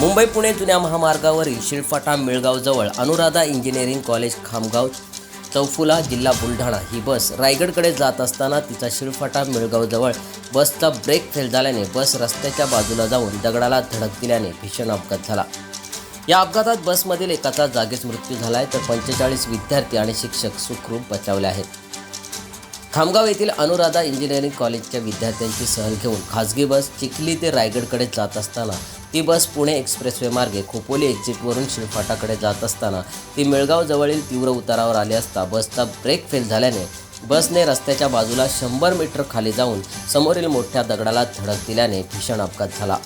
मुंबई पुणे जुन्या महामार्गावरील शिळफाटा मिळगावजवळ अनुराधा इंजिनिअरिंग कॉलेज खामगाव चौफुला जिल्हा बुलढाणा ही बस रायगडकडे जात असताना तिचा शिळफाटा मिळगावजवळ बसचा ब्रेक फेल झाल्याने बस रस्त्याच्या बाजूला जाऊन दगडाला धडक दिल्याने भीषण अपघात झाला. या अपघातात बसमधील एकाचा जागीच मृत्यू झाला आहे तर पंचेचाळीस विद्यार्थी आणि शिक्षक सुखरूप बचावले आहेत. खामगाव येथील अनुराधा इंजिनिअरिंग कॉलेजच्या विद्यार्थ्यांची सहल घेऊन खासगी बस चिखली ते रायगडकडे जात असताना ती बस पुणे एक्सप्रेसवे मार्गे खोपोली एक्झिटवरून शिळफाटाकडे जात असताना ती मेळगावजवळील तीव्र उतारावर आली असता बसचा ब्रेक फेल झाल्याने बसने रस्त्याच्या बाजूला शंभर मीटर खाली जाऊन समोरील मोठ्या दगडाला धडक दिल्याने भीषण अपघात झाला.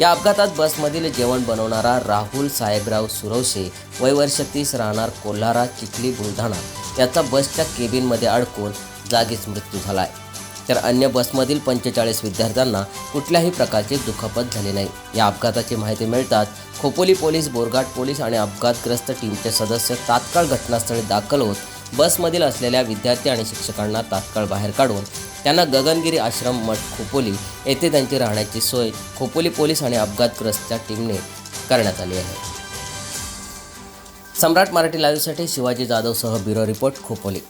या अपघातात बसमधील जेवण बनवणारा राहुल साहेबराव सुरवशे वय वर्ष तीस राहणार कोल्हारा चिखली बुलढाणा याचा बसच्या केबिनमध्ये अडकून जागीच मृत्यू झाला आहे तर अन्य बसमधील पंचेचाळीस विद्यार्थ्यांना कुठल्याही प्रकारचे दुखापत झाली नाही. या अपघाताची माहिती मिळताच खोपोली पोलीस बोरघाट पोलीस आणि अपघातग्रस्त टीमचे सदस्य तात्काळ घटनास्थळी दाखल होत बसमधील असलेल्या विद्यार्थी आणि शिक्षकांना तात्काळ बाहेर काढून त्यांना गगनगिरी आश्रम मठ खोपोली येथे त्यांची राहण्याची सोय खोपोली पोलीस आणि अपघातग्रस्तच्या टीमने करण्यात आली आहे. सम्राट मराठी लाईव्हसाठी शिवाजी जाधवसह ब्युरो रिपोर्ट खोपोली.